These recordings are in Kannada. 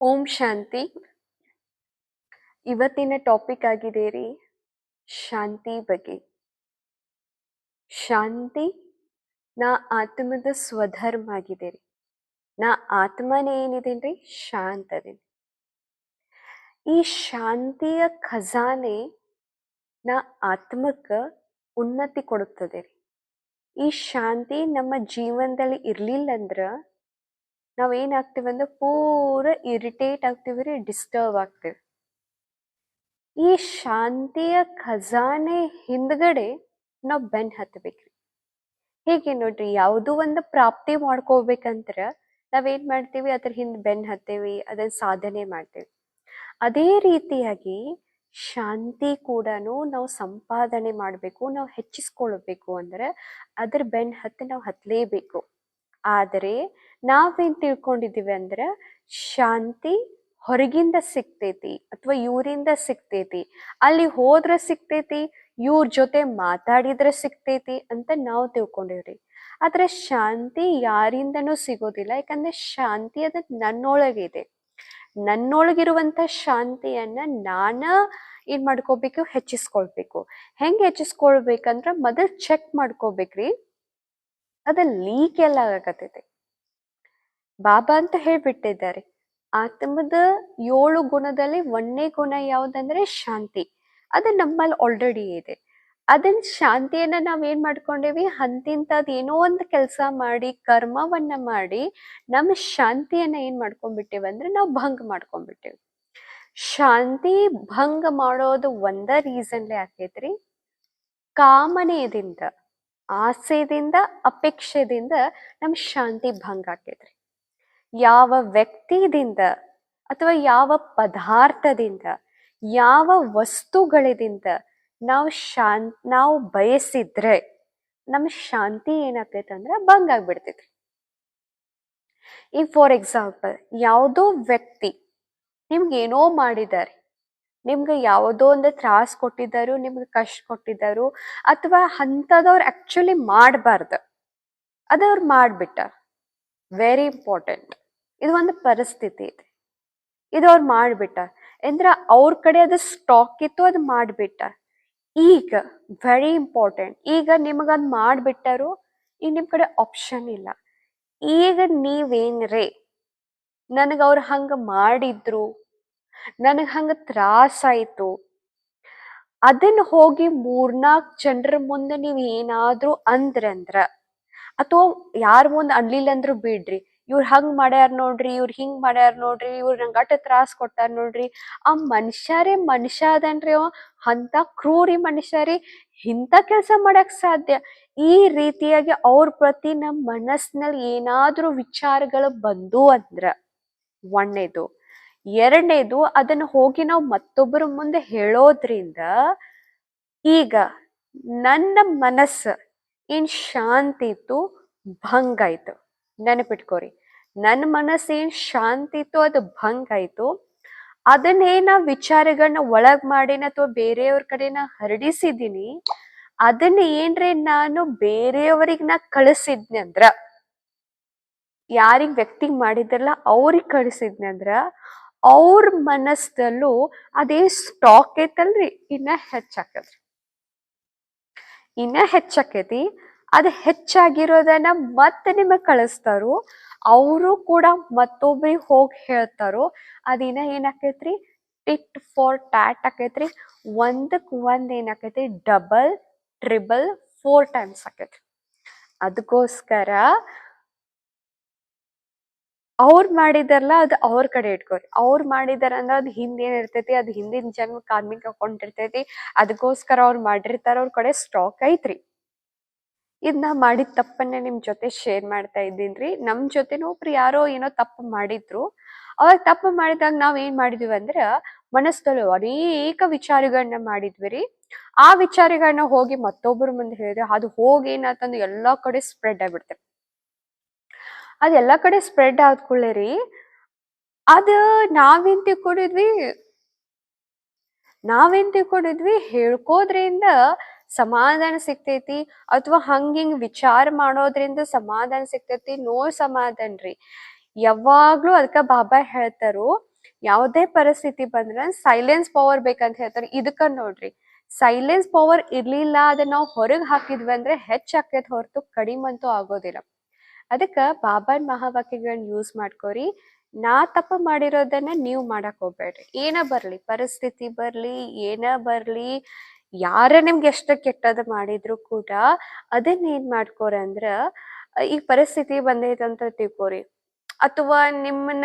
ಓಂ ಶಾಂತಿ. ಇವತ್ತಿನ ಟಾಪಿಕ್ ಆಗಿದೆ ರೀ, ಶಾಂತಿ ಬಗ್ಗೆ. ಶಾಂತಿ ನಾ ಆತ್ಮದ ಸ್ವಧರ್ಮ ಆಗಿದೆ ರೀ. ನಾ ಆತ್ಮನೇ ಏನಿದೇನ್ರಿ ಶಾಂತ ಈ ಶಾಂತಿಯ ಖಜಾನೆ ನಾ ಆತ್ಮಕ್ಕ ಉನ್ನತಿ ಕೊಡುತ್ತದೆ ರೀ. ಈ ಶಾಂತಿ ನಮ್ಮ ಜೀವನದಲ್ಲಿ ಇರ್ಲಿಲ್ಲ ಅಂದ್ರ ನಾವೇನಾಗ್ತೀವಿ ಅಂದ್ರೆ ಪೂರ ಇರಿಟೇಟ್ ಆಗ್ತೀವಿ ರೀ, ಡಿಸ್ಟರ್ಬ್ ಆಗ್ತೀವಿ. ಈ ಶಾಂತಿಯ ಖಜಾನೆ ಹಿಂದ್ಗಡೆ ನಾವು ಬೆನ್ ಹತ್ತಬೇಕ್ರಿ ಹೀಗೆ ನೋಡ್ರಿ, ಯಾವುದೋ ಒಂದು ಪ್ರಾಪ್ತಿ ಮಾಡ್ಕೋಬೇಕಂದ್ರ ನಾವೇನ್ ಮಾಡ್ತೀವಿ, ಅದ್ರ ಹಿಂದ್ ಬೆನ್ ಹತ್ತೇವಿ ಅದನ್ನ ಸಾಧನೆ ಮಾಡ್ತೇವಿ. ಅದೇ ರೀತಿಯಾಗಿ ಶಾಂತಿ ಕೂಡ ನಾವು ಸಂಪಾದನೆ ಮಾಡಬೇಕು, ನಾವು ಹೆಚ್ಚಿಸ್ಕೊಳ್ಬೇಕು ಅಂದ್ರೆ ಅದ್ರ ಬೆನ್ ಹತ್ತಿ ನಾವು ಹತ್ತಲೇಬೇಕು ಆದರೆ ನಾವೇನ್ ತಿಳ್ಕೊಂಡಿದ್ದೀವಿ ಅಂದ್ರೆ ಶಾಂತಿ ಹೊರಗಿಂದ ಸಿಗ್ತೈತಿ ಅಥವಾ ಇವರಿಂದ ಸಿಗ್ತೈತಿ. ಅಲ್ಲಿ ಹೋದ್ರ ಸಿಗ್ತೈತಿ, ಇವ್ರ ಜೊತೆ ಮಾತಾಡಿದ್ರೆ ಸಿಗ್ತೈತಿ ಅಂತ ನಾವು ತಿಳ್ಕೊಂಡಿವ್ರಿ. ಆದ್ರೆ ಶಾಂತಿ ಯಾರಿಂದನೂ ಸಿಗೋದಿಲ್ಲ, ಯಾಕಂದ್ರೆ ಶಾಂತಿ ಅದು ನನ್ನೊಳಗಿದೆ. ನನ್ನೊಳಗಿರುವಂಥ ಶಾಂತಿಯನ್ನ ನಾನ ಏನ್ ಮಾಡ್ಕೋಬೇಕು, ಹೆಚ್ಚಿಸ್ಕೊಳ್ಬೇಕು. ಹೆಂಗೆ ಹೆಚ್ಚಿಸ್ಕೊಳ್ಬೇಕಂದ್ರ ಮೊದಲು ಚೆಕ್ ಮಾಡ್ಕೋಬೇಕ್ರಿ. ಅದ ಲೀಕ್ ಎಲ್ಲ ಆಗತೈತಿ ಬಾಬಾ ಅಂತ ಹೇಳ್ಬಿಟ್ಟಿದ್ದಾರೆ. ಆತ್ಮದ ಏಳು ಗುಣದಲ್ಲಿ ಒಂದನೇ ಗುಣ ಯಾವ್ದಂದ್ರೆ ಶಾಂತಿ. ಅದು ನಮ್ಮಲ್ಲಿ ಆಲ್ರೆಡಿ ಇದೆ. ಅದನ್ನ ಶಾಂತಿಯನ್ನ ನಾವ್ ಏನ್ ಮಾಡ್ಕೊಂಡೇವಿ? ಹಂತಿಂತದ್ ಏನೋ ಒಂದು ಕೆಲಸ ಮಾಡಿ, ಕರ್ಮವನ್ನ ಮಾಡಿ ನಮ್ಮ ಶಾಂತಿಯನ್ನ ಏನ್ ಮಾಡ್ಕೊಂಡ್ಬಿಟ್ಟೇವಿ ಅಂದ್ರೆ ನಾವು ಭಂಗ ಮಾಡ್ಕೊಂಡ್ಬಿಟ್ಟೇವಿ. ಶಾಂತಿ ಭಂಗ ಮಾಡೋದು ಒಂದ ರೀಸನ್ಲೇ ಆಕೈತ್ರಿ. ಕಾಮನೆಯದಿಂದ ಆಸೆದಿಂದ ಅಪೇಕ್ಷೆದಿಂದ ನಮ್ಮ ಶಾಂತಿ ಭಂಗ ಆಕೈತ್ರಿ. ಯಾವ ವ್ಯಕ್ತಿದಿಂದ ಅಥವಾ ಯಾವ ಪದಾರ್ಥದಿಂದ, ಯಾವ ವಸ್ತುಗಳಿಂದ ನಾವು ಶಾನ್ ನಾವು ಬಯಸಿದ್ರೆ ನಮ್ಮ ಶಾಂತಿ ಏನಾಗ್ತೈತೆ ಅಂದ್ರೆ ಭಂಗ ಆಗ್ಬಿಡ್ತೈತ್ರಿ. ಈಗ ಫಾರ್ ಎಕ್ಸಾಂಪಲ್ ಯಾವುದೋ ವ್ಯಕ್ತಿ ನಿಮ್ಗೆ ಏನೋ ಮಾಡಿದ್ದಾರೆ ನಿಮ್ಗೆ ಯಾವುದೋ ಒಂದು ತ್ರಾಸ್ ಕೊಟ್ಟಿದ್ದಾರು, ನಿಮ್ಗೆ ಕಷ್ಟ ಕೊಟ್ಟಿದ್ದಾರು, ಅಥವಾ ಅಂಥದವ್ರು ಆ್ಯಕ್ಚುಲಿ ಮಾಡಬಾರ್ದು. ಅದವ್ರು ಮಾಡಿಬಿಟ್ಟ. ವೆರಿ ಇಂಪಾರ್ಟೆಂಟ್ ಇದು ಒಂದು ಪರಿಸ್ಥಿತಿ ಇದೆ. ಇದು ಅವ್ರು ಮಾಡಿಬಿಟ್ಟ. ಅಂದ್ರೆ ಅವ್ರ ಕಡೆ ಅದು ಸ್ಟಾಕ್ ಇತ್ತು, ಅದು ಮಾಡಿಬಿಟ್ಟ. ಈಗ ವೆರಿ ಇಂಪಾರ್ಟೆಂಟ್ ಈಗ ನಿಮಗದು ಮಾಡಿಬಿಟ್ಟರು ಈಗ ನಿಮ್ಮ ಕಡೆ ಆಪ್ಷನ್ ಇಲ್ಲ. ಈಗ ನೀವೇನ್ರೇ? ನನಗೆ ಅವ್ರು ಹಂಗೆ ಮಾಡಿದ್ರು. ನನಗ್ ಹಂಗ ತ್ರಾಸ ಆಯ್ತು. ಅದನ್ನ ಹೋಗಿ ಮೂರ್ನಾಲ್ಕು ಜನರ ಮುಂದೆ ನೀವ್ ಏನಾದ್ರೂ ಅಂದ್ರಂದ್ರ, ಅಥವಾ ಯಾರ ಮುಂದೆ ಅನ್ಲಿಲ್ಲ ಅಂದ್ರು ಬಿಡ್ರಿ. ಇವ್ರ ಹಂಗ್ ಮಾಡ್ಯಾರ ನೋಡ್ರಿ, ಇವ್ರ ಹಿಂಗ್ ಮಾಡ್ಯಾರ ನೋಡ್ರಿ, ಇವ್ರ ನಂಗೆ ಅಟ ತ್ರಾಸ್ ಕೊಟ್ಟಾರ ನೋಡ್ರಿ. ಆ ಮನುಷ್ಯರೇ ಮನುಷ್ಯ ಅದನ್ರಿ ಅವ ಅಂತ ಕ್ರೂರಿ ಮನುಷ್ಯರಿ ಇಂಥ ಕೆಲಸ ಮಾಡಕ್ ಸಾಧ್ಯ. ಈ ರೀತಿಯಾಗಿ ಅವ್ರ ಪ್ರತಿ ನಮ್ಮ ಮನಸ್ಸಿನಲ್ಲಿ ಏನಾದ್ರೂ ವಿಚಾರಗಳು ಬಂದು ಅಂದ್ರ ಒಂದನೇದು ಎರಡನೇದು ಅದನ್ನ ಹೋಗಿ ನಾವು ಮತ್ತೊಬ್ಬರ ಮುಂದೆ ಹೇಳೋದ್ರಿಂದ ಈಗ ನನ್ನ ಮನಸ್ಸು ಏನ್ ಶಾಂತಿ ಇತ್ತು? ಭಂಗ ಆಯ್ತು. ನೆನಪಿಟ್ಕೋರಿ. ನನ್ನ ಮನಸ್ಸು ಏನ್ ಶಾಂತಿ ಇತ್ತು? ಅದು ಭಂಗ ಆಯ್ತು. ಅದನ್ನೇ ನಾ ವಿಚಾರಗಳನ್ನ ಒಳಗ್ ಮಾಡಿನ ಅಥವಾ ಬೇರೆಯವ್ರ ಕಡೆನ ಹರಡಿಸಿದೀನಿ ಅದನ್ನ ಏನ್ರೆ ನಾನು ಬೇರೆಯವರಿಗೆ ನಾ ಕಳಿಸಿದ್ನಿ ಅಂದ್ರ, ಯಾರಿಗ್ ವ್ಯಕ್ತಿಗ್ ಮಾಡಿದ್ರಲ್ಲ ಅವ್ರಿಗೆ ಕಳಿಸಿದ್ನಿ ಅಂದ್ರ ಅವ್ರ ಮನಸ್ಸಲ್ಲೂ ಅದೇ ಸ್ಟಾಕ್ ಐತಲ್ರಿ, ಇನ್ನ ಹೆಚ್ಚಾಕತ್ರಿ ಇನ್ನ ಹೆಚ್ಚಾಕೈತಿ, ಅದು ಹೆಚ್ಚಾಗಿರೋದನ್ನ ಮತ್ತೆ ನಿಮಗೆ ಕಳಿಸ್ತಾರೋ, ಅವರು ಕೂಡ ಮತ್ತೊಬ್ರಿಗೆ ಹೋಗಿ ಹೇಳ್ತಾರೋ ಅದಿನ ಏನಾಕೈತ್ರಿ ಟಿಟ್ ಫಾರ್ ಟ್ಯಾಟ್ ಆಕೈತ್ರಿ, ಒಂದಕ್ ಒಂದ್ ಏನಾಕೈತಿ ಡಬಲ್ ಟ್ರಿಬಲ್ ಫೋರ್ ಟೈಮ್ಸ್ ಆಕೈತಿ ಅದಕ್ಕೋಸ್ಕರ ಅವ್ರು ಮಾಡಿದಾರಲ್ಲ, ಅದು ಅವ್ರ ಕಡೆ ಇಟ್ಕೋರಿ. ಅವ್ರು ಅದು ಹಿಂದ್ ಏನ್ ಇರ್ತೈತಿ, ಅದು ಹಿಂದಿನ ಜನ್ಮ ಕಾರ್ಮಿಕ ಅಕೌಂಟ್ ಇರ್ತೈತಿ ಅದಕ್ಕೋಸ್ಕರ ಅವ್ರು ಮಾಡಿರ್ತಾರ ಅವ್ರ ಕಡೆ ಸ್ಟಾಕ್ ಐತ್ರಿ. ಇದ್ ನಾ ಮಾಡಿದ ತಪ್ಪನ್ನ ನಿಮ್ ಜೊತೆ ಶೇರ್ ಮಾಡ್ತಾ ಇದ್ದೀನ್ರಿ. ನಮ್ ಜೊತೆನೂ ಒಬ್ರು ಯಾರೋ ಏನೋ ತಪ್ಪು ಮಾಡಿದ್ರು. ಅವಾಗ ತಪ್ಪು ಮಾಡಿದಾಗ ನಾವ್ ಏನ್ ಮಾಡಿದ್ವಿ ಅಂದ್ರ, ಮನಸ್ಸಲ್ಲಿ ಅನೇಕ ವಿಚಾರಗಳನ್ನ ಮಾಡಿದ್ವಿ ರೀ. ಆ ವಿಚಾರಗಳನ್ನ ಹೋಗಿ ಮತ್ತೊಬ್ಬರ ಮುಂದೆ ಹೇಳಿದ್ರೆ, ಅದು ಹೋಗಿ ಏನಾತಂದ್ರೆ ಎಲ್ಲಾ ಕಡೆ ಸ್ಪ್ರೆಡ್ ಆಗ್ಬಿಡ್ತೇವೆ ಅದ್ ಎಲ್ಲಾ ಕಡೆ ಸ್ಪ್ರೆಡ್ ಆದ್ಕೊಳ್ಳೆ ರೀ. ಅದ ನಾವೇನ್ ತಿಳ್ಕೊಂಡಿದ್ವಿ ನಾವೇನ್ ತಿಳ್ಕೊಂಡಿದ್ವಿ ಹೇಳ್ಕೋದ್ರಿಂದ ಸಮಾಧಾನ ಸಿಗ್ತೈತಿ. ಅಥವಾ ಹಂಗಿಂಗ್ ವಿಚಾರ ಮಾಡೋದ್ರಿಂದ ಸಮಾಧಾನ ಸಿಗ್ತೈತಿ. ನೋ ಸಮಾಧಾನ ರೀ. ಯಾವಾಗ್ಲೂ ಅದಕ್ಕ ಬಾಬಾ ಹೇಳ್ತಾರು, ಯಾವುದೇ ಪರಿಸ್ಥಿತಿ ಬಂದ್ರ ಸೈಲೆನ್ಸ್ ಪವರ್ ಬೇಕಂತ ಹೇಳ್ತಾರೆ. ಇದಕ್ಕ ನೋಡ್ರಿ ಸೈಲೆನ್ಸ್ ಪವರ್ ಇರ್ಲಿಲ್ಲ ಅದನ್ನ ನಾವು ಹೊರಗ್ ಹಾಕಿದ್ವಿ ಅಂದ್ರೆ ಹೆಚ್ಚಾಕೈತೆ ಹೊರತು ಕಡಿಮಂತೂ ಆಗೋದಿಲ್ಲ. ಅದಕ್ಕ ಬಾಬಾನ್ ಮಹಾವಾಕ್ಯಗಳನ್ನ ಯೂಸ್ ಮಾಡ್ಕೋರಿ. ನಾ ತಪ್ಪ ಮಾಡಿರೋದನ್ನ ನೀವು ಮಾಡಕ್ ಹೋಗ್ಬೇಡ್ರಿ. ಏನ ಬರ್ಲಿ? ಪರಿಸ್ಥಿತಿ ಬರ್ಲಿ, ಏನ ಬರ್ಲಿ, ಯಾರ ನಿಮ್ಗೆ ಎಷ್ಟ ಕೆಟ್ಟದ ಮಾಡಿದ್ರು ಕೂಡ ಅದನ್ನ ಏನ್ ಮಾಡ್ಕೋರ ಅಂದ್ರ ಈ ಪರಿಸ್ಥಿತಿ ಬಂದೈತಂತ ತಿಳ್ಕೊರಿ. ಅಥವಾ ನಿಮ್ಮನ್ನ,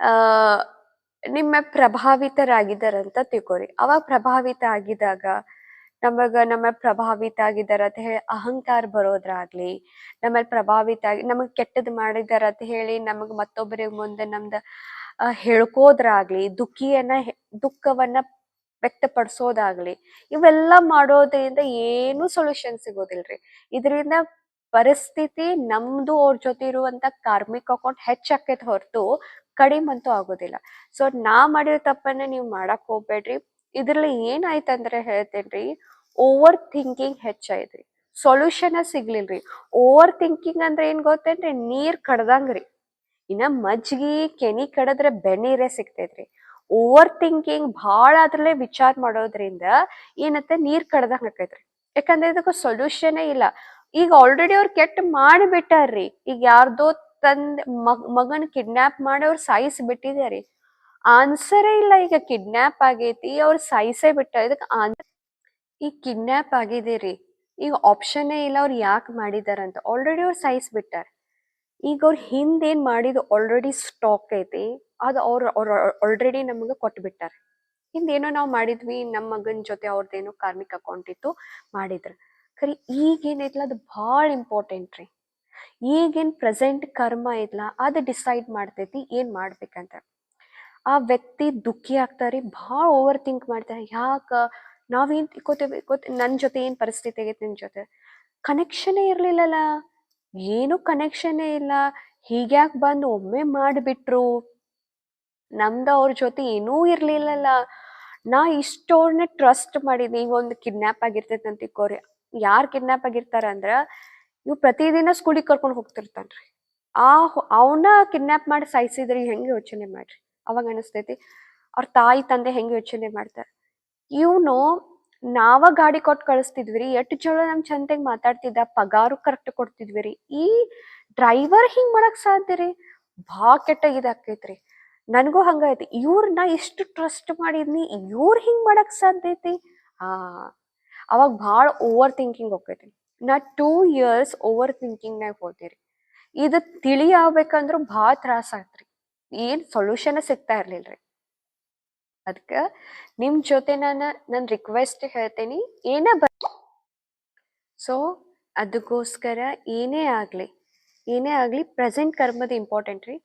ಆ, ನಿಮ್ಮ ಪ್ರಭಾವಿತರಾಗಿದ್ದಾರಂತ ತಿಳ್ಕೋರಿ. ಅವಾಗ ಪ್ರಭಾವಿತ ಆಗಿದಾಗ ನಮಗ ನಮ್ಮ ಪ್ರಭಾವಿತ ಆಗಿದಾರ ಅಂತ ಹೇಳಿ ಅಹಂಕಾರ ಬರೋದ್ರಾಗ್ಲಿ ನಮ್ಮಲ್ಲಿ ಪ್ರಭಾವಿತ ಆಗಿ ನಮಗ್ ಕೆಟ್ಟದ್ ಮಾಡಿದಾರ ಅಂತ ಹೇಳಿ ನಮಗ್ ಮತ್ತೊಬ್ಬರಿಗೆ ಮುಂದೆ ನಮ್ದ ಹೇಳ್ಕೋದ್ರಾಗ್ಲಿ, ದುಃಖಿಯನ್ನ ದುಃಖವನ್ನ ವ್ಯಕ್ತಪಡಿಸೋದಾಗ್ಲಿ, ಇವೆಲ್ಲ ಮಾಡೋದ್ರಿಂದ ಏನು ಸೊಲ್ಯೂಷನ್ ಸಿಗೋದಿಲ್ರಿ. ಇದರಿಂದ ಪರಿಸ್ಥಿತಿ ನಮ್ದು ಅವ್ರ ಜೊತೆ ಇರುವಂತ ಕಾರ್ಮಿಕ ಅಕೌಂಟ್ ಹೆಚ್ಚಾಕೈತೆ ಹೊರತು ಕಡಿಮೆ ಅಂತೂ ಆಗೋದಿಲ್ಲ. ಸೊ ನಾ ಮಾಡಿರೋ ತಪ್ಪನ್ನ ನೀವು ಮಾಡಕ್ ಹೋಗ್ಬೇಡ್ರಿ. ಇದ್ರಲ್ಲಿ ಏನಾಯ್ತಂದ್ರೆ ಹೇಳ್ತೇನ್ರಿ ಓವರ್ ಥಿಂಕಿಂಗ್ ಹೆಚ್ಚಾಯ್ತ್ರಿ ಸೊಲ್ಯೂಷನ್ ಸಿಗ್ಲಿಲ್ರಿ. ಓವರ್ ಥಿಂಕಿಂಗ್ ಅಂದ್ರೆ ಏನ್ ಗೊತ್ತೇನ್ರಿ? ನೀರ್ ಕಡ್ದಂಗ್ರಿ. ಇನ್ನ ಮಜ್ಗಿ ಕೆನಿ ಕಡದ್ರೆ ಬೆಣ್ಣೀರೇ ಸಿಗ್ತೈತ್ರಿ. ಓವರ್ ಥಿಂಕಿಂಗ್ ಭಾಳ ಅದ್ರಲ್ಲೇ ವಿಚಾರ ಮಾಡೋದ್ರಿಂದ ಏನತ್ತೆ ನೀರ್ ಕಡ್ದಂಗ್ ಆಕೈತ್ರಿ. ಯಾಕಂದ್ರೆ ಇದಕ್ಕೆ ಸೊಲ್ಯೂಷನೇ ಇಲ್ಲ. ಈಗ ಆಲ್ರೆಡಿ ಅವ್ರು ಕೆಟ್ಟ ಮಾಡಿಬಿಟ್ಟಾರ್ರಿ. ಈಗ ಯಾರ್ದೋ ತಂದ್ ಮಗ್, ಮಗನ್ ಕಿಡ್ನಾಪ್ ಮಾಡಿ ಅವ್ರು ಸಾಯಿಸಿ ಬಿಟ್ಟಿದಾರಿ ಆನ್ಸರೇ ಇಲ್ಲ, ಈಗ ಕಿಡ್ನಾಪ್ ಆಗೈತಿ, ಅವ್ರು ಸಾಯಿಸೇ ಬಿಟ್ಟ ಇದಕ್ಕೆ ಆನ್ ಈಗ ಕಿಡ್ನಾಪ್ ರೀ. ಈಗ ಆಪ್ಷನ್ನೇ ಇಲ್ಲ, ಅವ್ರು ಯಾಕೆ ಮಾಡಿದಾರಂತ. ಆಲ್ರೆಡಿ ಅವ್ರು ಸಾಯಿಸ್ಬಿಟ್ಟಾರ ಈಗ ಅವ್ರ ಹಿಂದೇನ್ ಮಾಡಿದ್ರು ಆಲ್ರೆಡಿ ಸ್ಟಾಕ್ ಐತಿ, ಅದು ಅವ್ರ ಅವ್ರ ಆಲ್ರೆಡಿ ನಮ್ಗೆ ಕೊಟ್ಬಿಟ್ಟಾರ ಹಿಂದೇನೋ ನಾವು ಮಾಡಿದ್ವಿ ನಮ್ಮ ಮಗನ ಜೊತೆ ಅವ್ರದ್ದೇನೋ ಕಾರ್ಮಿಕ ಅಕೌಂಟ್ ಇತ್ತು, ಮಾಡಿದ್ರ. ಖರಿ, ಈಗ ಏನೈತ್ಲ ಅದು ಭಾಳ ಇಂಪಾರ್ಟೆಂಟ್ ರೀ. ಈಗೇನು ಪ್ರೆಸೆಂಟ್ ಕರ್ಮ ಇದ್ಲಾ ಅದು ಡಿಸೈಡ್ ಮಾಡ್ತೈತಿ, ಏನ್ ಮಾಡ್ಬೇಕಂತ. ಆ ವ್ಯಕ್ತಿ ದುಃಖಿ ಆಗ್ತಾರಿ, ಭಾಳ ಓವರ್ ಥಿಂಕ್ ಮಾಡ್ತಾರೆ. ಯಾಕ? ನಾವೇನ್ ತಿಳ್ಕೊತೇವೆ? ಗೊತ್ತ ನನ್ನ ಜೊತೆ ಏನು ಪರಿಸ್ಥಿತಿ ಆಗೈತೆ ನಿನ್ ಜೊತೆ? ಕನೆಕ್ಷನೇ ಇರ್ಲಿಲ್ಲಲ್ಲ ಏನು ಕನೆಕ್ಷನೇ ಇಲ್ಲ. ಹೀಗ್ಯಾಕೆ ಬಂದು ಒಮ್ಮೆ ಮಾಡಿಬಿಟ್ರು. ನಮ್ದು ಅವ್ರ ಜೊತೆ ಏನೂ ಇರಲಿಲ್ಲಲ್ಲ ನಾ ಇಷ್ಟೋರ್ನ ಟ್ರಸ್ಟ್ ಮಾಡಿದ್ನಿ. ಈಗ ಒಂದು ಕಿಡ್ನಾಪ್ ಆಗಿರ್ತೈತೆ ಅಂತ ತಿಳ್ಕೊರಿ. ಯಾರ್ ಕಿಡ್ನಾಪ್ ಆಗಿರ್ತಾರ ಅಂದ್ರ, ಇವ್ ಪ್ರತಿದಿನ ಸ್ಕೂಲಿಗೆ ಕರ್ಕೊಂಡು ಹೋಗ್ತಿರ್ತಾನ್ರಿ. ಆ ಅವನ ಕಿಡ್ನಾಪ್ ಮಾಡಿ ಸಾಯಿಸಿದ್ರಿ. ಹೆಂಗೆ ಯೋಚನೆ ಮಾಡ್ರಿ? ಅವಾಗ ಅನಿಸ್ತೈತಿ, ಅವ್ರ ತಾಯಿ, ತಂದೆ ಹೆಂಗೆ ಯೋಚನೆ ಮಾಡ್ತಾರೆ. ಇವನು ನಾವ ಗಾಡಿ ಕೊಟ್ಟು ಕಳಿಸ್ತಿದ್ವಿ ರೀ ಎಷ್ಟು ಚಲೋ ನಮ್ ಚಂತೆಗ್ ಮಾತಾಡ್ತಿದ್ದ, ಪಗಾರು ಕರೆಕ್ಟ್ ಕೊಡ್ತಿದ್ವಿ ರೀ ಈ ಡ್ರೈವರ್ ಹಿಂಗ್ ಮಾಡಕ್ ಸಾಧ್ಯ ರೀ? ಭಾಳ ಕೆಟ್ಟ ಇದಾಕೈತ್ರಿ ನನಗೂ ಹಂಗೈತಿ ಇವ್ರನ್ನ ಎಷ್ಟು ಟ್ರಸ್ಟ್ ಮಾಡಿದ್ನಿ, ಇವ್ರು ಹಿಂಗ್ ಮಾಡಕ್ ಸಾಧ್ಯ ಐತಿ? ಆ, ಅವಾಗ ಭಾಳ ಓವರ್ ಥಿಂಕಿಂಗ್ ಹೋಗ್ತೈತಿ. ನಾ ಟೂ ಇಯರ್ಸ್ ಓವರ್ ಥಿಂಕಿಂಗ್ನಾಗ ಹೋದಿರಿ ಇದು ತಿಳಿ ಆಗ್ಬೇಕಂದ್ರೂ ಭಾಳ ತ್ರಾಸ ಆತ್ರಿ ಏನ್ ಸೊಲ್ಯೂಷನ್ ಸಿಗ್ತಾ ಇರ್ಲಿಲ್ರಿ. ಅದಕ್ಕ ನಿಮ್ ಜೊತೆ ನಾನು ನನ್ನ ರಿಕ್ವೆಸ್ಟ್ ಹೇಳ್ತೇನಿ, ಏನೇ ಬ ಸೊ ಅದಕ್ಕೋಸ್ಕರ ಏನೇ ಆಗ್ಲಿ ಏನೇ ಆಗ್ಲಿ ಪ್ರೆಸೆಂಟ್ ಕರ್ಮದ ಇಂಪಾರ್ಟೆಂಟ್ ರೀ.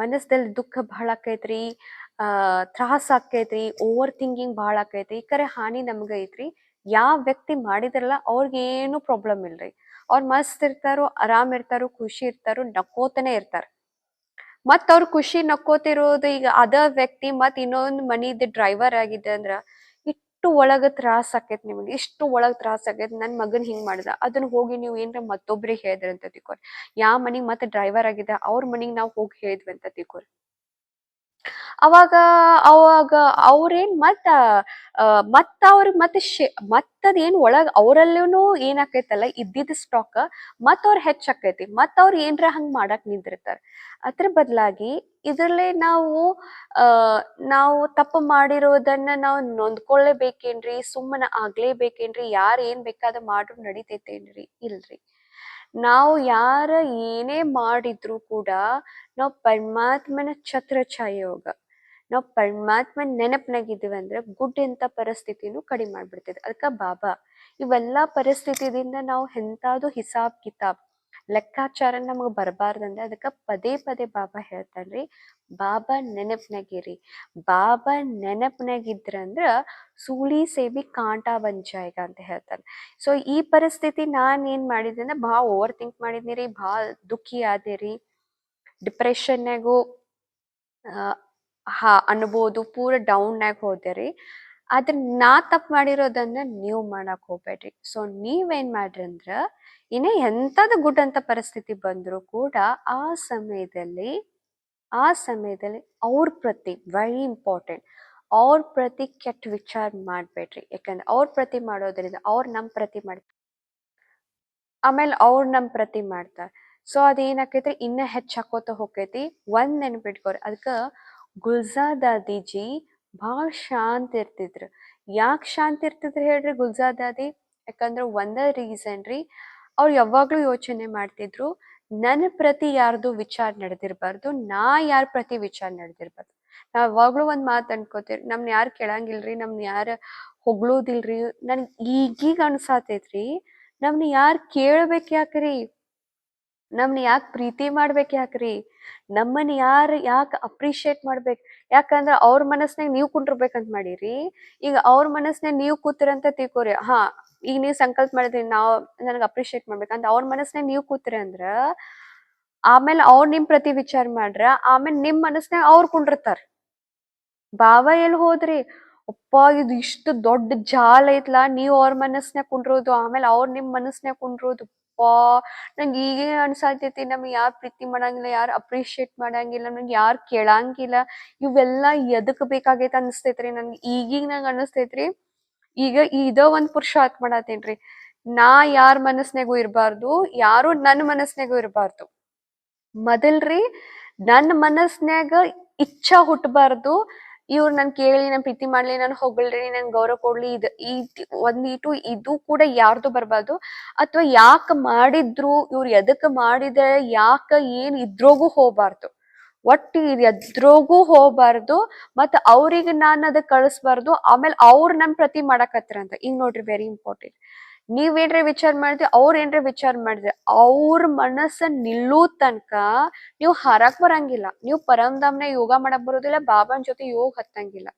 ಮನಸ್ಸಲ್ಲಿ ದುಃಖ ಭಾಳ ಆಕೈತ್ರಿ ತ್ರಾಸ ಆಕೈತ್ರಿ ಓವರ್ ಥಿಂಕಿಂಗ್ ಭಾಳ ಆಕೈತ್ರಿ ಕರೆ ಹಾನಿ ನಮ್ಗ ಐತ್ರಿ. ಯಾವ ವ್ಯಕ್ತಿ ಮಾಡಿದ್ರಲ್ಲ ಅವ್ರಿಗೆ ಏನು ಪ್ರಾಬ್ಲಮ್ ಇಲ್ರಿ. ಅವ್ರ ಮಸ್ತ್ ಇರ್ತಾರೋ, ಆರಾಮ್ ಇರ್ತಾರೋ, ಖುಷಿ ಇರ್ತಾರೋ, ನಕ್ಕೋತನೇ ಇರ್ತಾರ. ಮತ್ ಅವ್ರ ಖುಷಿ ನಕ್ಕೋತಿರೋದು ಈಗ ಅದ ವ್ಯಕ್ತಿ ಮತ್ ಇನ್ನೊಂದ್ ಮನಿದ್ ಡ್ರೈವರ್ ಆಗಿದ್ದ ಅಂದ್ರ ಇಷ್ಟು ಒಳಗ ತ್ರಾಸ ಆಕೇತ್ ನಿಮ್ಗೆ, ಇಷ್ಟು ಒಳಗ್ ತ್ರಾಸ ಆಗೈತ್ ನನ್ ಮಗನ್ ಹಿಂಗ್ ಮಾಡ್ದ ಅದನ್ನ ಹೋಗಿ ನೀವು ಏನ್ರ ಮತ್ತೊಬ್ರಿಗೆ ಹೇಳಿದ್ರಂತ ಅಂತ ತಿಳ್ಕೊರಿ ಯಾವ ಮನಿಗ್ ಮತ್ತೆ ಡ್ರೈವರ್ ಆಗಿದ್ದ ಅವ್ರ ಮನಿಗ್ ನಾವ್ ಹೋಗಿ ಹೇಳಿದ್ವಿ ಅಂತ ತಿಳ್ಕೊರಿ ಅವಾಗ ಅವಾಗ ಅವ್ರೇನ್ ಮತ್ತ ಮತ್ತೆ ಅವ್ರ ಮತ್ತೆ ಶೇ, ಮತ್ತದ್ ಏನ್ ಒಳಗ್ ಅವರಲ್ಲೂ ಏನಾಕೈತಲ್ಲ ಇದ್ದಿದ್ದ ಸ್ಟಾಕ್ ಮತ್ತ ಅವ್ರ ಹೆಚ್ಚಾಕೈತಿ ಮತ್ತ ಅವ್ರ ಏನ್ರ ಹಂಗ್ ಮಾಡಕ್ ನಿಂತಿರ್ತಾರ ಅದ್ರ ಬದಲಾಗಿ ಇದ್ರಲ್ಲೇ ನಾವು, ಆ, ನಾವು ತಪ್ಪು ಮಾಡಿರೋದನ್ನ ನಾವು ನೊಂದ್ಕೊಳ್ಳೇಬೇಕೇನ್ರಿ ಸುಮ್ಮನೆ ಆಗ್ಲೇಬೇಕೇನ್ರಿ, ಯಾರು ಏನ್ ಬೇಕಾದ ಮಾಡ್ರು ನಡಿತೈತೇನ್ರಿ, ಇಲ್ರಿ. ನಾವು ಯಾರ ಏನೇ ಮಾಡಿದ್ರು ಕೂಡ, ನಾವು ಪರಮಾತ್ಮನ ಛತ್ರ ಛಾಯೋಗ ನಾವು ಪರಮಾತ್ಮನ ನೆನಪಿನಾಗಿದ್ದೀವಿ ಅಂದ್ರೆ ಗುಡ್ ಎಂತ ಪರಿಸ್ಥಿತಿನೂ ಕಡಿಮೆ ಮಾಡ್ಬಿಡ್ತೈತೆ. ಅದಕ್ಕ ಬಾಬಾ, ಇವೆಲ್ಲ ಪರಿಸ್ಥಿತಿದಿಂದ ನಾವು ಎಂತಾದು ಹಿಸಾಬ್ ಕಿತಾಬ್ ಲೆಕ್ಕಾಚಾರ ನಮಗ್ ಬರಬಾರ್ದಂದ್ರೆ ಅದಕ್ಕ ಪದೇ ಪದೇ ಬಾಬಾ ಹೇಳ್ತಾನ್ರಿ, ಬಾಬಾ ನೆನಪಿನಾಗಿರಿ. ಬಾಬಾ ನೆನಪಿನಾಗಿದ್ರಂದ್ರ ಸೂಳಿ ಸೇವಿ ಕಾಂಟ ಬಂಜಾಯಿಗ ಅಂತ ಹೇಳ್ತಾನೆ. ಸೊ ಈ ಪರಿಸ್ಥಿತಿ ನಾನ್ ಏನ್ ಮಾಡಿದೆ ಅಂದ್ರೆ ಭಾಳ ಓವರ್ ಥಿಂಕ್ ಮಾಡಿದ್ನಿ ರೀ, ಭಾಳ ದುಃಖಿ ಆದೆ ರೀ. ಡಿಪ್ರೆಷನ್ನಾಗೂ ಹಾ, ಅನ್ಬೋದು, ಪೂರ ಡೌನ್ ಹೋದೆ ರೀ ಆದ್ರೆ ನಾ ತಪ್ಪು ಮಾಡಿರೋದನ್ನ ನೀವು ಮಾಡಕ್ ಹೋಗ್ಬೇಡ್ರಿ. ಸೊ ನೀವೇನ್ ಮಾಡ್ರಿ ಅಂದ್ರ, ಇನ್ನೇ ಎಂತದ ಗುಡ್ ಅಂತ ಪರಿಸ್ಥಿತಿ ಬಂದ್ರು ಕೂಡ ಆ ಸಮಯದಲ್ಲಿ ಆ ಸಮಯದಲ್ಲಿ ಅವ್ರ ಪ್ರತಿ ವೆರಿ ಇಂಪಾರ್ಟೆಂಟ್ ಅವ್ರ ಪ್ರತಿ ಕೆಟ್ಟ ವಿಚಾರ ಮಾಡ್ಬೇಡ್ರಿ. ಯಾಕಂದ್ರೆ ಅವ್ರ ಪ್ರತಿ ಮಾಡೋದ್ರಿಂದ ಅವ್ರು ನಮ್ ಪ್ರತಿ ಮಾಡ್ತಾರೆ ಆಮೇಲೆ ಅವ್ರು ನಮ್ ಪ್ರತಿ ಮಾಡ್ತಾರೆ. ಸೊ ಅದೇನಾಕೈತಿ ಇನ್ನ ಹೆಚ್ಚಾಕೋತ ಹೋಗ್ತೈತಿ ಒಂದ್ ನೆನ್ಪಿಟ್ಕೋರಿ ಅದಕ್ಕ ಗುಲ್ಜಾ ದಾದಿಜಿ ಭಾಳ ಶಾಂತ ಇರ್ತಿದ್ರು. ಯಾಕೆ ಶಾಂತ ಇರ್ತಿದ್ರು ಹೇಳ್ರಿ ಗುಲ್ಜಾ ದಾದಿ ಯಾಕಂದ್ರೆ ಒಂದೇ ರೀಸನ್ ರೀ, ಅವ್ರು ಯಾವಾಗಲೂ ಯೋಚನೆ ಮಾಡ್ತಿದ್ರು ನನ್ನ ಪ್ರತಿ ಯಾರ್ದು ವಿಚಾರ ನಡೆದಿರ್ಬಾರ್ದು, ನಾ ಯಾರ ಪ್ರತಿ ವಿಚಾರ ನಡೆದಿರ್ಬಾರ್ದು. ನಾವ್ ಯಾವಾಗ್ಲೂ ಒಂದ್ ಮಾತು ಅನ್ಕೋತೀರಿ ನಮ್ನ ಯಾರು ಕೇಳಂಗಿಲ್ರಿ, ನಮ್ನ ಯಾರ ಹೊಗಳೋದಿಲ್ರಿ, ನನ್ಗೆ ಈಗೀಗ ಅನ್ಸಾತೈತ್ರಿ, ನಮ್ನ ಯಾರು ಕೇಳ್ಬೇಕು ಯಾಕ್ರಿ? ನಮ್ನ ಯಾಕೆ ಪ್ರೀತಿ ಮಾಡ್ಬೇಕು ಯಾಕ್ರಿ? ನಮ್ಮನ್ನ ಯಾರು ಯಾಕೆ ಅಪ್ರಿಶಿಯೇಟ್ ಮಾಡ್ಬೇಕು? ಯಾಕಂದ್ರ ಅವ್ರ ಮನಸ್ನಾಗ ನೀವು ಕುಂಡಿರ್ಬೇಕಂತ ಮಾಡೀರಿ. ಈಗ ಅವ್ರ ಮನಸ್ನಾಗ ನೀವು ಕೂತಿರಂತ ತಿಳ್ಕೊರಿ. ಹಾ, ಈಗ ನೀವು ಸಂಕಲ್ಪ ಮಾಡಿದ್ರಿ, ನಾವ್ ನನಗೆ ಅಪ್ರಿಶಿಯೇಟ್ ಮಾಡ್ಬೇಕಂತ ಅವ್ರ ಮನಸ್ನಾಗ ನೀವು ಕೂತಿರಿ ಅಂದ್ರ ಆಮೇಲೆ ಅವ್ರ ನಿಮ್ ಪ್ರತಿ ವಿಚಾರ ಮಾಡ್ರ, ಆಮೇಲೆ ನಿಮ್ ಮನಸ್ನಾಗ ಅವ್ರ ಕುಂಡಿರ್ತಾರ. ಭಾವ ಎಲ್ಲಿ ಹೋದ್ರಿ? ಅಪ್ಪ, ಇದು ಇಷ್ಟು ದೊಡ್ಡ ಜಾಲ ಐತ್ಲಾ, ನೀವ್ ಅವ್ರ ಮನಸ್ನ್ಯಾಗ ಕುಂಡ್ರೋದು, ಆಮೇಲೆ ಅವ್ರ ನಿಮ್ ಮನಸ್ನ್ಯಾಗ ಕುಂಡ್ರೋದು. ಅಪ್ಪಾ ನಂಗೆ ಈಗ ಅನ್ಸಾತೈತಿ ನಮ್ಗೆ ಯಾರು ಪ್ರೀತಿ ಮಾಡಂಗಿಲ್ಲ, ಯಾರು ಅಪ್ರಿಶಿಯೇಟ್ ಮಾಡಂಗಿಲ್ಲ, ನಂಗೆ ಯಾರು ಕೇಳಂಗಿಲ್ಲ, ಇವೆಲ್ಲ ಎದಕ್ ಬೇಕಾಗೈತೆ ಅನಿಸ್ತೈತ್ರಿ ನನ್ಗೆ ಈಗೀಗ ನಂಗೆ ಅನಿಸ್ತೈತ್ರಿ, ಈಗ ಇದ ಒಂದ್ ಆತ್ ಮಾಡತ್ತೇನ್ರಿ ನಾ ಯಾರ ಮನಸ್ನಾಗೂ ಇರಬಾರ್ದು, ಯಾರು ನನ್ನ ಮನಸ್ನಾಗೂ ಇರಬಾರ್ದು. ಮೊದಲ್ರಿ ನನ್ನ ಮನಸ್ನ್ಯಾಗ ಇಚ್ಛಾ ಹುಟ್ಟಬಾರ್ದು ಇವ್ರು ನನ್ ಕೇಳಿ, ನನ್ ಪ್ರೀತಿ ಮಾಡ್ಲಿ, ನನ್ ಹೊಗಳ್ರಿ, ನನ್ ಗೌರವ ಕೊಡ್ಲಿ, ಇದ್ ಈ ಒಂದೀಟು ಇದು ಕೂಡ ಯಾರ್ದು ಬರ್ಬಾರ್ದು. ಅಥವಾ ಯಾಕ ಮಾಡಿದ್ರು, ಇವ್ರು ಎದಕ್ ಮಾಡಿದ್ರೆ, ಯಾಕ ಏನ್ ಇದ್ರೋಗು ಹೋಗ್ಬಾರ್ದು. ಒಟ್ಟು ಎದ್ರೋಗೂ ಹೋಗ್ಬಾರ್ದು, ಮತ್ತ ಅವ್ರಿಗೆ ನಾನು ಅದಕ್ ಕಳಿಸ್ಬಾರ್ದು. ಆಮೇಲೆ ಅವ್ರು ನನ್ ಪ್ರತಿ ಮಾಡಕತ್ರಂತ. ಈಗ ನೋಡ್ರಿ ವೆರಿ ಇಂಪಾರ್ಟೆಂಟ್ ನೀವೇನ್ರ ವಿಚಾರ ಮಾಡಿದ್ರಿ ಅವ್ರ ಏನ್ರ ವಿಚಾರ ಮಾಡಿದ್ರಿ ಅವ್ರ ಮನಸ್ಸ ನಿಲ್ಲೋ ತನಕ ನೀವು ಹಾರಾಕ್ ಬರಂಗಿಲ್ಲ. ನೀವು ಪರಂಧಾಮ್ನ ಯೋಗ ಮಾಡಕ್ ಬರೋದಿಲ್ಲ, ಬಾಬಾನ್ ಜೊತೆ ಯೋಗ ಹತ್ತಂಗಿಲ್ಲ.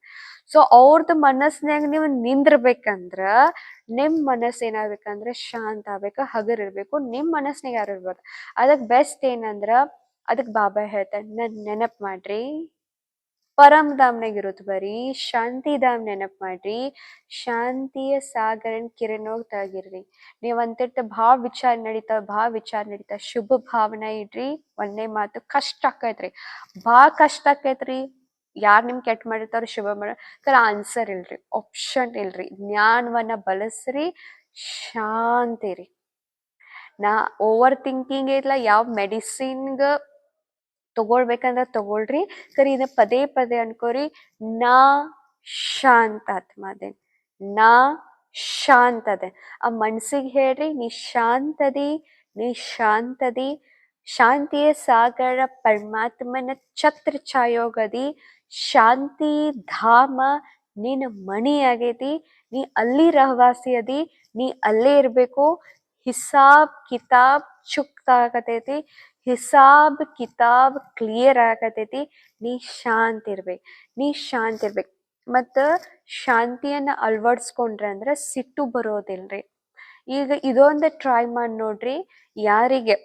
ಸೊ, ಅವ್ರದ ಮನಸ್ನ್ಯಾಗ ನೀವು ನಿಂದ್ರಬೇಕಂದ್ರ, ನಿಮ್ ಮನಸ್ಸು ಏನಾಗ್ಬೇಕಂದ್ರ ಶಾಂತ ಆಗ್ಬೇಕು, ಹಗರ್ ಇರ್ಬೇಕು, ನಿಮ್ ಮನಸ್ನಾಗ ಯಾರು ಇರ್ಬಾರ್ದು. ಅದಕ್ ಬೆಸ್ಟ್ ಏನಂದ್ರ, ಅದಕ್ ಬಾಬಾ ಹೇಳ್ತಾರೆ ನನ್ ನೆನಪ್ ಮಾಡ್ರಿ. ಪರಂ ಧಾಮ್ನಾಗ ಇರೋದು ಬರೀ. ಶಾಂತಿ ಧಾಮ್ ನೆನಪ್ ಮಾಡ್ರಿ. ಶಾಂತಿಯ ಸಾಗರನ್ ಕಿರಣೋಗ್ ತಾಗಿರ್ರಿ ನೀವ್ ಅಂತಿರ್ತ ಭಾಳ ವಿಚಾರ ನಡೀತಾವ ಭಾವ ವಿಚಾರ ನಡೀತಾ, ಶುಭ ಭಾವನೆ ಇಡ್ರಿ. ಒಂದೇ ಮಾತು, ಕಷ್ಟ ಆಕೈತ್ರಿ. ಭಾಳ ಕಷ್ಟ ಆಕೈತ್ರಿ. ಯಾರ್ ನಿಮ್ ಕೆಟ್ಟ ಮಾಡಿರ್ತಾರ ಶುಭ ಮಾಡ ಆನ್ಸರ್ ಇಲ್ರಿ. ಆಪ್ಷನ್ ಇಲ್ರಿ. ಜ್ಞಾನವನ್ನ ಬಳಸ್ರಿ. ಶಾಂತಿ ರೀ ನಾ ಓವರ್ ಥಿಂಕಿಂಗ್ ಇಲ್ಲ ಯಾವ ಮೆಡಿಸಿನ್ಗ ತಗೊಳ್ಬೇಕಂದ್ರ ತಗೊಳ್ರಿ. ಕರಿ ಇದನ್ನ ಪದೇ ಪದೇ ಅನ್ಕೋರಿ. ನಾ ಶಾಂತ ಆತ್ಮ ಅದೇನ್ ನಾ ಶಾಂತ ಅದೆ ಆ ಮನ್ಸಿಗೆ ಹೇಳ್ರಿ, ನೀ ಶಾಂತದಿ ನೀ ಶಾಂತದಿ. ಶಾಂತಿಯ ಸಾಗರ ಪರಮಾತ್ಮನ ಛತ್ರ ಛಾಯೋಗದಿ. ಶಾಂತಿ ಧಾಮ ನಿನ್ನ ಮಣಿ ಆಗೈತಿ ನೀ ಅಲ್ಲಿ ರಹವಾಸಿ ಅದಿ. ನೀ ಅಲ್ಲೇ ಇರಬೇಕು. ಹಿಸಾಬ್ ಕಿತಾಬ್ ಚುಕ್ತ ಆಗತೈತಿ ಹಿಸಾಬ್ ಕಿತಾಬ್ ಕ್ಲಿಯರ್ ಆಗತೈತಿ. ನೀ ಶಾಂತ ಇರ್ಬೇಕು. ನೀ ಶಾಂತ ಇರ್ಬೇಕು. ಮತ್ತ ಶಾಂತಿಯನ್ನ ಅಳವಡಿಸ್ಕೊಂಡ್ರೆ ಅಂದ್ರ ಸಿಟ್ಟು ಬರೋದಿಲ್ರಿ. ಈಗ ಇದೊಂದು ಟ್ರೈ ಮಾಡಿ ನೋಡ್ರಿ. ಯಾರಿಗೆ?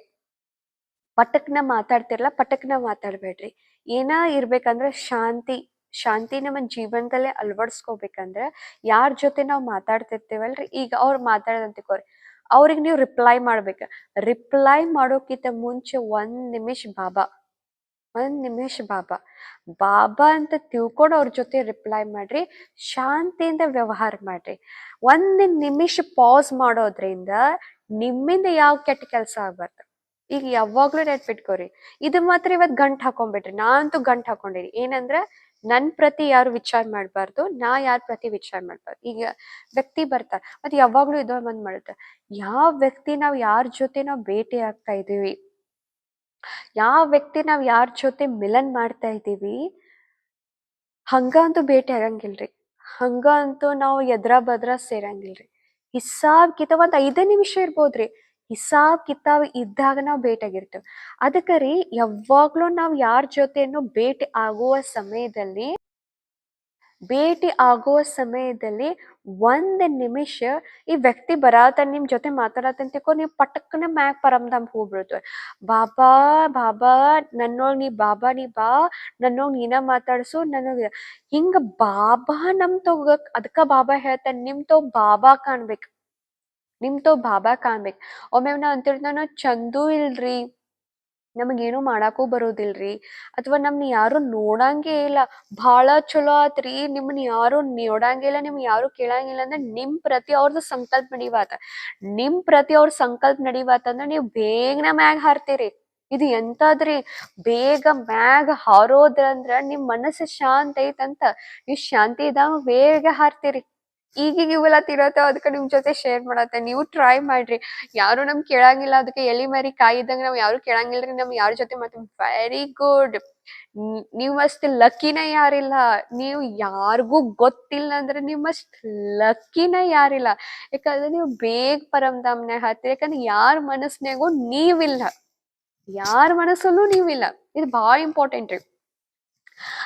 ಪಟಕ್ನ ಮಾತಾಡ್ತಿರಲ್ಲ, ಪಟಕ್ನ ಮಾತಾಡಬೇಡ್ರಿ. ಏನ ಇರ್ಬೇಕಂದ್ರ ಶಾಂತಿ ಶಾಂತಿ ನಮ್ಮ ಜೀವನದಲ್ಲೇ ಅಳವಡಿಸ್ಕೋಬೇಕಂದ್ರೆ ಯಾರ ಜೊತೆ ನಾವು ಮಾತಾಡ್ತಿರ್ತೇವಲ್ರಿ? ಈಗ ಅವ್ರು ಮಾತಾಡದಂತಿಕೋರಿ. ಅವ್ರಿಗೆ ನೀವು ರಿಪ್ಲೈ ಮಾಡ್ಬೇಕು. ರಿಪ್ಲೈ ಮಾಡೋಕ್ಕಿಂತ ಮುಂಚೆ ಒಂದ್ ನಿಮಿಷ ಬಾಬಾ. ಒಂದ್ ನಿಮಿಷ ಬಾಬಾ. ಬಾಬಾ ಅಂತ ತಿಳ್ಕೊಂಡು ಅವ್ರ ಜೊತೆ ರಿಪ್ಲೈ ಮಾಡ್ರಿ, ಶಾಂತಿಯಿಂದ ವ್ಯವಹಾರ ಮಾಡ್ರಿ. ಒಂದ್ ನಿಮಿಷ ಪಾಸ್ ಮಾಡೋದ್ರಿಂದ ನಿಮ್ಮಿಂದ ಯಾವ ಕೆಟ್ಟ ಕೆಲಸ ಆಗ್ಬಾರ್ದು. ಈಗ ಯಾವಾಗ್ಲೂ ನೆನ್ಪಿಟ್ಕೋರಿ. ಇದು ಮಾತ್ರ ಇವತ್ ಗಂಟ್ ಹಾಕೊಂಡ್ಬಿಟ್ರಿ. ನಾನಂತೂ ಗಂಟ್ ಹಾಕೊಂಡಿರಿ ಏನಂದ್ರ ನನ್ ಪ್ರತಿ ಯಾರು ವಿಚಾರ ಮಾಡ್ಬಾರ್ದು, ನಾ ಯಾರ ಪ್ರತಿ ವಿಚಾರ ಮಾಡ್ಬಾರ್ದು. ಈಗ ವ್ಯಕ್ತಿ ಬರ್ತಾರೆ ಮತ್ತೆ ಯಾವಾಗ್ಲೂ ಇದೋ ಒಂದ್ ಮಾಡುತ್ತೆ. ಯಾವ ವ್ಯಕ್ತಿ ನಾವ್ ಯಾರ ಜೊತೆ ನಾವ್ ಭೇಟಿ ಆಗ್ತಾ ಇದೀವಿ ಯಾವ ವ್ಯಕ್ತಿ ನಾವ್ ಯಾರ ಜೊತೆ ಮಿಲನ್ ಮಾಡ್ತಾ ಇದೀವಿ ಹಂಗ ಅಂತೂ ಭೇಟಿ ಆಗಂಗಿಲ್ರಿ. ಹಂಗ ಅಂತೂ ನಾವು ಎದ್ರ ಬದ್ರ ಸೇರಂಗಿಲ್ರಿ. ಹಿಸಾಬ್ ಕಿತಾಬ್ ಒಂದ್ ಐದೇ ನಿಮಿಷ ಇರ್ಬೋದ್ರಿ. ಹಿಸಾಬ್ ಕಿತಾಬ್ ಇದ್ದಾಗ ನಾವು ಭೇಟಿಯಾಗಿರ್ತೇವೆ ಅದಕ್ಕೆ ರೀ, ಯಾವಾಗ್ಲೂ ನಾವ್ ಯಾರ ಜೊತೆನೂ ಭೇಟಿ ಆಗುವ ಸಮಯದಲ್ಲಿ, ಭೇಟಿ ಆಗುವ ಸಮಯದಲ್ಲಿ ಒಂದ್ ನಿಮಿಷ ಈ ವ್ಯಕ್ತಿ ಬರಾತ, ನಿಮ್ ಜೊತೆ ಮಾತಾಡತ್ತಂತ ತಿಳ್ಕೊ ನೀವು ಪಟಕ್ನ ಮ್ಯಾಗ ಪರಮ್ದಮ್ ಹೋಗ್ಬಿಡ್ತವೆ. ಬಾಬಾ ಬಾಬಾ ನನ್ನೊಳಗ್ ನೀ ಬಾಬಾ ನೀ ಬಾ ನನ್ನೊಳಗ್ ನೀನ ಮಾತಾಡ್ಸು ನನಗ ಹಿಂಗ ಬಾಬಾ ನಮ್ ತಗೋಕ್, ಅದಕ್ಕ ಬಾಬಾ ಹೇಳ್ತಾನೆ, ನಿಮ್ ತೋ ಬಾಬಾ ಕಾಣ್ಬೇಕು. ನಿಮ್ ತೋ ಬಾಬಾ ಕಾಣ್ಬೇಕು ಒಮ್ಮೆ ನಾ ಅಂತಿರ್ತಾನ ಚಂದೂ ಇಲ್ರಿ, ನಮಗೇನು ಮಾಡಾಕೂ ಬರೋದಿಲ್ರಿ, ಅಥವಾ ನಮ್ನ ಯಾರು ನೋಡಂಗೆ ಇಲ್ಲ ಬಹಳ ಚಲೋ ಆತ್ರಿ, ನಿಮ್ಮನ್ನ ಯಾರು ನೋಡಂಗಿಲ್ಲ ನಿಮ್ಗೆ ಯಾರು ಕೇಳಂಗಿಲ್ಲ ಅಂದ್ರೆ ನಿಮ್ ಪ್ರತಿ ಅವ್ರದ್ದು ಸಂಕಲ್ಪ ನಡಿವಾತ. ನಿಮ್ ಪ್ರತಿ ಅವ್ರ ಸಂಕಲ್ಪ ನಡಿವಾತಂದ್ರ ನೀವು ಬೇಗನೆ ಮ್ಯಾಗ ಹಾರ್ತೀರಿ. ಇದು ಎಂತಾದ್ರಿ? ಬೇಗ ಮ್ಯಾಗ ಹಾರೋದ್ರಂದ್ರ ನಿಮ್ ಮನಸ್ಸು ಶಾಂತ ಐತಂತ, ನೀವ್ ಶಾಂತಿ ಇದಾವ ಬೇಗ ಹಾರ್ತೀರಿ. ಈಗೀಗ ಇವೆಲ್ಲ ತಿರುತ್ತೆ ಅದಕ್ಕೆ ನಿಮ್ ಜೊತೆ ಶೇರ್ ಮಾಡತ್ತೆ. ನೀವು ಟ್ರೈ ಮಾಡ್ರಿ. ಯಾರು ನಮ್ ಕೇಳಂಗಿಲ್ಲ ಅದಕ್ಕೆ ಎಲಿ ಮರಿ ಕಾಯಿದಂಗ ನಾವ್ ಯಾರು ಕೇಳಂಗಿಲ್ರಿ, ನಮ್ ಯಾರ ಜೊತೆ ಮತ್ತೆ ವೆರಿ ಗುಡ್ ನೀವ್ ಅಷ್ಟ್ ಲಕ್ಕಿನ ಯಾರಿಲ್ಲ. ನೀವು ಯಾರಿಗೂ ಗೊತ್ತಿಲ್ಲ ಅಂದ್ರೆ ನಿಮ್ ಅಷ್ಟ್ ಲಕ್ಕಿನ ಯಾರಿಲ್ಲ. ಯಾಕಂದ್ರೆ ನೀವು ಬೇಗ ಪರಮಧಾಮ್ನಾಗ ಹತ್ತಿರ ಯಾಕಂದ್ರೆ ಯಾರ ಮನಸ್ನ್ಯಾಗೂ ನೀವಿಲ್ಲ. ಯಾರ ಮನಸ್ಸಲ್ಲೂ ನೀವಿಲ್ಲ. ಇದು ಬಹಳ ಇಂಪಾರ್ಟೆಂಟ್ ರೀ.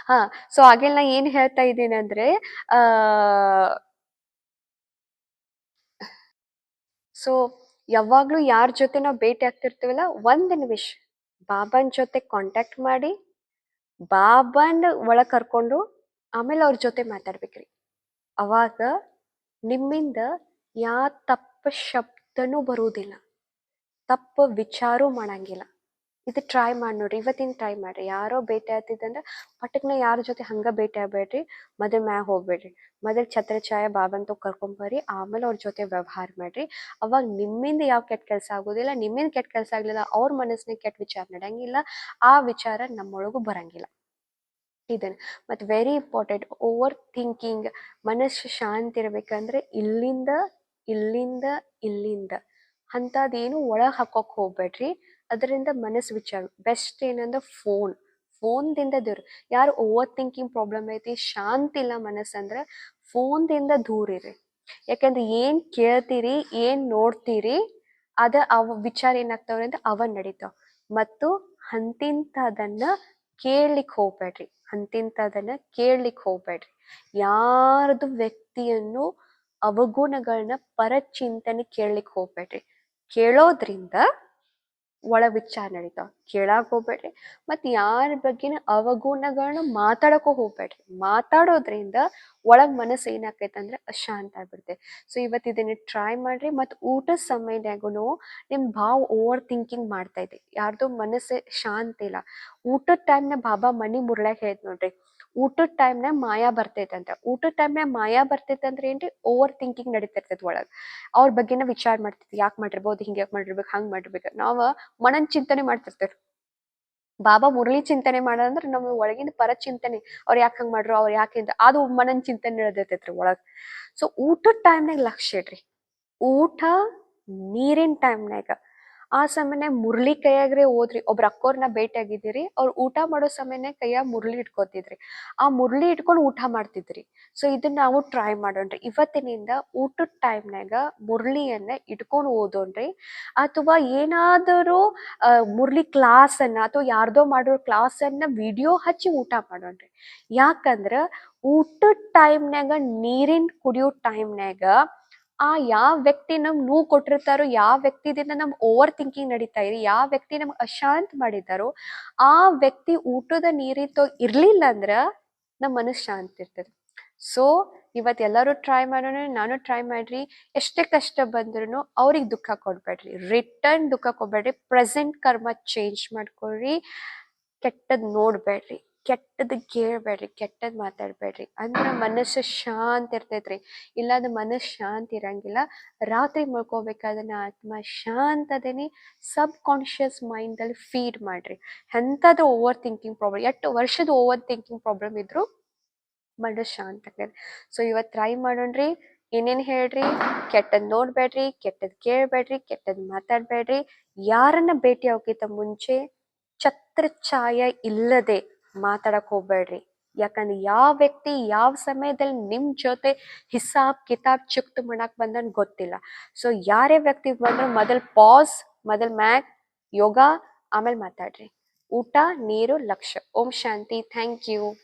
ಹಾ ಸೊ ಹಾಗೆಲ್ಲ ಏನ್ ಹೇಳ್ತಾ ಇದ್ದೀನಿ ಅಂದ್ರೆ ಆ ಸೊ ಯಾವಾಗಲೂ ಯಾರ ಜೊತೆ ನಾವು ಭೇಟಿ ಆಗ್ತಿರ್ತೀವಲ್ಲ, ಒಂದು ನಿಮಿಷ ಬಾಬನ್ ಜೊತೆ ಕಾಂಟ್ಯಾಕ್ಟ್ ಮಾಡಿ, ಬಾಬನ್ ಒಳಗೆ ಕರ್ಕೊಂಡು ಆಮೇಲೆ ಅವ್ರ ಜೊತೆ ಮಾತಾಡ್ಬೇಕ್ರಿ. ಅವಾಗ ನಿಮ್ಮಿಂದ ಯಾ ತಪ್ಪು ಶಬ್ದನೂ ಬರುವುದಿಲ್ಲ ತಪ್ಪು ವಿಚಾರೂ ಮಾಡಂಗಿಲ್ಲ. ಇದು ಟ್ರೈ ಮಾಡಿ ನೋಡ್ರಿ. ಇವತ್ತಿನ ಟ್ರೈ ಮಾಡ್ರಿ. ಯಾರೋ ಭೇಟಿ ಆಗ್ತಿದ್ದಂದ್ರೆ ಪಟಕ್ನ ಯಾರ ಜೊತೆ ಹಂಗ ಭೇಟಿ ಆಗ್ಬೇಡ್ರಿ. ಮೊದಲ್ ಮ್ಯಾಗ ಹೋಗ್ಬೇಡ್ರಿ. ಮೊದಲು ಛತ್ರ ಛಾಯ ಬಾಬಂತ ಕರ್ಕೊಂಬರ್ರಿ ಆಮೇಲೆ ಅವ್ರ ಜೊತೆ ವ್ಯವಹಾರ ಮಾಡ್ರಿ. ಅವಾಗ ನಿಮ್ಮಿಂದ ಯಾವ ಕೆಟ್ಟ ಕೆಲಸ ಆಗೋದಿಲ್ಲ, ನಿಮ್ಮಿಂದ ಕೆಟ್ಟ ಕೆಲಸ ಆಗ್ಲಿಲ್ಲ, ಅವ್ರ ಮನಸ್ಸಿನ ಕೆಟ್ಟ ವಿಚಾರ ನಡೆಯಂಗಿಲ್ಲ. ಆ ವಿಚಾರ ನಮ್ಮೊಳಗೂ ಬರಂಗಿಲ್ಲ. ಇದನ್ನ ಮತ್ತು ವೆರಿ ಇಂಪಾರ್ಟೆಂಟ್ ಓವರ್ ಥಿಂಕಿಂಗ್ ಮನಸ್ಸು ಶಾಂತಿ ಇರ್ಬೇಕಂದ್ರೆ ಇಲ್ಲಿಂದ ಇಲ್ಲಿಂದ ಇಲ್ಲಿಂದ ಅಂಥದ್ದೇನು ಒಳಗೆ ಹಾಕೋಕ್ ಹೋಗ್ಬೇಡ್ರಿ. ಅದರಿಂದ ಮನಸ್ಸು ವಿಚಾರ. ಬೆಸ್ಟ್ ಏನಂದ್ರೆ ಫೋನ್ ಫೋನ್ದಿಂದ ದೂರ. ಯಾರು ಓವರ್ ಥಿಂಕಿಂಗ್ ಪ್ರಾಬ್ಲಮ್ ಐತಿ, ಶಾಂತಿ ಇಲ್ಲ ಮನಸ್ಸಂದ್ರೆ ಫೋನ್ದಿಂದ ದೂರ ಇರಿ. ಯಾಕಂದ್ರೆ ಏನ್ ಕೇಳ್ತೀರಿ, ಏನ್ ನೋಡ್ತೀರಿ, ಅದ ಅವ ವಿಚಾರ ಏನಾಗ್ತಾವ್ರಿ ಅಂದ್ರೆ ಅವ ನಡೀತಾವ. ಮತ್ತು ಅಂತಿಂತದನ್ನ ಕೇಳಲಿಕ್ಕೆ ಹೋಗ್ಬೇಡ್ರಿ ಅಂತಿಂತದನ್ನ ಕೇಳಲಿಕ್ಕೆ ಹೋಗ್ಬೇಡ್ರಿ ಯಾರದು ವ್ಯಕ್ತಿಯನ್ನು ಅವಗುಣಗಳನ್ನ ಪರಚಿಂತನೆ ಕೇಳಲಿಕ್ಕೆ ಹೋಗ್ಬೇಡ್ರಿ ಕೇಳೋದ್ರಿಂದ ಒಳ ವಿಚಾರ ನಡೀತಾವ. ಕೇಳಾಕ್ ಹೋಗ್ಬೇಡ್ರಿ. ಮತ್ ಯಾರ ಬಗ್ಗೆನ ಅವಗುಣಗಳನ್ನ ಮಾತಾಡೋಕ್ಕೂ ಹೋಗ್ಬೇಡ್ರಿ. ಮಾತಾಡೋದ್ರಿಂದ ಒಳಗ್ ಮನಸ್ಸು ಏನಾಕೈತೆ ಅಂದ್ರೆ ಅಶಾಂತ ಆಗ್ಬಿಡುತ್ತೆ. ಸೊ ಇವತ್ತು ಇದನ್ನ ಟ್ರೈ ಮಾಡ್ರಿ. ಮತ್ ಊಟದ ಸಮಯದಾಗೂ ನಿಮ್ ಭಾವ ಓವರ್ ಥಿಂಕಿಂಗ್ ಮಾಡ್ತಾ ಇದೆ ಯಾರ್ದು ಮನಸ್ಸು ಶಾಂತ ಇಲ್ಲ. ಊಟದ ಟೈಮ್ನ ಬಾಬಾ ಮನಿ ಮುರ್ಳ್ಯಾಗ ಹೇಳ್ತ ನೋಡ್ರಿ. ಊಟದ ಟೈಮ್ನಾಗ ಮಾಯಾ ಬರ್ತೈತಂತೆ. ಊಟದ ಟೈಮ್ನಾಗ ಮಾಯಾ ಬರ್ತೈತೆ ಅಂದ್ರೆ ಏನ್ರಿ? ಓವರ್ ಥಿಂಕಿಂಗ್ ನಡೀತಿರ್ತೈತಿ ಒಳಗೆ. ಅವ್ರ ಬಗ್ಗೆನ ವಿಚಾರ ಮಾಡ್ತೈತಿ ಯಾಕೆ ಮಾಡಿರ್ಬೋದು? ಹಿಂಗೆ ಯಾಕೆ ಮಾಡಿರ್ಬೇಕು? ಹಂಗೆ ಮಾಡಿರ್ಬೇಕು? ನಾವು ಮನನ್ ಚಿಂತನೆ ಮಾಡ್ತಿರ್ತೇವೆ ಬಾಬಾ ಮುರಳಿ ಚಿಂತನೆ ಮಾಡೋದಂದ್ರೆ ನಮ್ಮ ಒಳಗಿನ ಪರ ಚಿಂತನೆ. ಅವ್ರು ಯಾಕೆ ಹಂಗೆ ಮಾಡ್ರು? ಅವ್ರು ಯಾಕೆ ಅದು ಮನನ್ ಚಿಂತನೆ ನಡೆದೈತ್ರಿ ಒಳಗೆ. ಸೊ ಊಟದ ಟೈಮ್ನಾಗ ಲಕ್ಷ ಇಡ್ರಿ. ಊಟ ನೀರಿನ ಟೈಮ್ನಾಗ ಆ ಸಮಯನೇ ಮುರ್ಲಿ ಕೈಯಾಗ್ರೆ ಓದ್ರಿ ಒಬ್ರ ಅಕ್ಕೋರ್ನ ಭೇಟಿ ಆಗಿದ್ದೀರಿ ಅವ್ರು ಊಟ ಮಾಡೋ ಸಮಯನೇ ಕೈಯಾಗ ಮುರಳಿ ಇಟ್ಕೋತಿದ್ರಿ ಆ ಮುರಳಿ ಇಟ್ಕೊಂಡು ಊಟ ಮಾಡ್ತಿದ್ರಿ. ಸೊ ಇದನ್ನ ನಾವು ಟ್ರೈ ಮಾಡೋಣ್ರಿ. ಇವತ್ತಿನಿಂದ ಊಟದ ಟೈಮ್ನಾಗ ಮುರಳಿಯನ್ನ ಇಟ್ಕೊಂಡು ಓದೋಣ್ರಿ ಅಥವಾ ಏನಾದರೂ ಮುರಳಿ ಮುರ್ಳಿ ಕ್ಲಾಸ್ ಅನ್ನ ಅಥವಾ ಯಾರ್ದೋ ಮಾಡೋ ಕ್ಲಾಸ್ ಅನ್ನ ವಿಡಿಯೋ ಹಚ್ಚಿ ಊಟ ಮಾಡೋಣ್ರಿ. ಯಾಕಂದ್ರ ಊಟದ ಟೈಮ್ನಾಗ ನೀರಿನ ಕುಡಿಯೋ ಟೈಮ್ನಾಗ ಆ ಯಾವ ವ್ಯಕ್ತಿ ನಮ್ ನೋವು ಕೊಟ್ಟಿರ್ತಾರೋ, ಯಾವ ವ್ಯಕ್ತಿದಿಂದ ನಮ್ ಓವರ್ ಥಿಂಕಿಂಗ್ ನಡೀತಾ ಇದೆ, ಯಾವ ವ್ಯಕ್ತಿ ನಮ್ಗೆ ಅಶಾಂತ್ ಮಾಡಿದ್ದಾರೋ, ಆ ವ್ಯಕ್ತಿ ಊಟದ ನೀರಿತ್ತು ಇರ್ಲಿಲ್ಲ ಅಂದ್ರ ನಮ್ಮ ಮನಸ್ಸು ಶಾಂತಿ ಇರ್ತದೆ. ಸೊ ಇವತ್ ಎಲ್ಲರೂ ಟ್ರೈ ಮಾಡೋಣ, ನಾನು ಟ್ರೈ ಮಾಡ್ರಿ, ಎಷ್ಟೇ ಕಷ್ಟ ಬಂದ್ರು ಅವ್ರಿಗೆ ದುಃಖ ಕೊಡ್ಬೇಡ್ರಿ. ರಿಟರ್ನ್ ದುಃಖ ಕೊಡ್ಬೇಡ್ರಿ. ಪ್ರೆಸೆಂಟ್ ಕರ್ಮ ಚೇಂಜ್ ಮಾಡ್ಕೊಳ್ರಿ. ಕೆಟ್ಟದ್ ನೋಡ್ಬೇಡ್ರಿ. ಕೆಟ್ಟದ್ ಕೇಳ್ಬೇಡ್ರಿ ಕೆಟ್ಟದ್ ಮಾತಾಡ್ಬೇಡ್ರಿ. ಅಂದ್ರ ಮನಸ್ಸು ಶಾಂತಿ ಇರ್ತೈತ್ರಿ. ಇಲ್ಲಾಂದ್ರೆ ಮನಸ್ಸು ಶಾಂತಿ ಇರಂಗಿಲ್ಲ. ರಾತ್ರಿ ಮಲ್ಕೋಬೇಕಾದ್ರೆ ಆತ್ಮ ಶಾಂತ ಅದೇನಿ. ಸಬ್ ಕಾನ್ಶಿಯಸ್ ಮೈಂಡ್ ಅಲ್ಲಿ ಫೀಡ್ ಮಾಡ್ರಿ. ಎಂತದ ಓವರ್ ಥಿಂಕಿಂಗ್ ಪ್ರಾಬ್ಲಮ್, ಎಷ್ಟು ವರ್ಷದ ಓವರ್ ಥಿಂಕಿಂಗ್ ಪ್ರಾಬ್ಲಮ್ ಇದ್ರು ಮನಸ್ಸು ಶಾಂತ ಆಗ್ತದೆ ಸೊ ಇವತ್ತು ಟ್ರೈ ಮಾಡೋಣ್ರಿ, ಏನೇನು ಹೇಳ್ರಿ? ಕೆಟ್ಟದ್ ನೋಡ್ಬೇಡ್ರಿ, ಕೆಟ್ಟದ್ ಕೇಳ್ಬೇಡ್ರಿ, ಕೆಟ್ಟದ್ ಮಾತಾಡ್ಬೇಡ್ರಿ. ಯಾರನ್ನ ಭೇಟಿ ಆಗೋಕ್ಕಿಂತ ಮುಂಚೆ ಛತ್ರ ಛಾಯ ಇಲ್ಲದೆ ಮಾತಾಡಕ್ ಹೋಗ್ಬೇಡ್ರಿ. ಯಾಕಂದ್ರೆ ಯಾವ ವ್ಯಕ್ತಿ ಯಾವ ಸಮಯದಲ್ಲಿ ನಿಮ್ ಜೊತೆ ಹಿಸಾಬ್ ಕಿತಾಬ್ ಚುಕ್ತು ಮಾಡಕ್ ಬಂದನ್ ಗೊತ್ತಿಲ್ಲ. ಸೊ ಯಾರೇ ವ್ಯಕ್ತಿ ಬಂದ್ರು ಮೊದಲ್ ಪಾಸ್ ಮೊದಲ್ ಮ್ಯಾಕ್ ಯೋಗ, ಆಮೇಲೆ ಮಾತಾಡ್ರಿ. ಊಟ, ನೀರು, ಲಕ್ಷ್ಯ. ಓಂ ಶಾಂತಿ. Thank you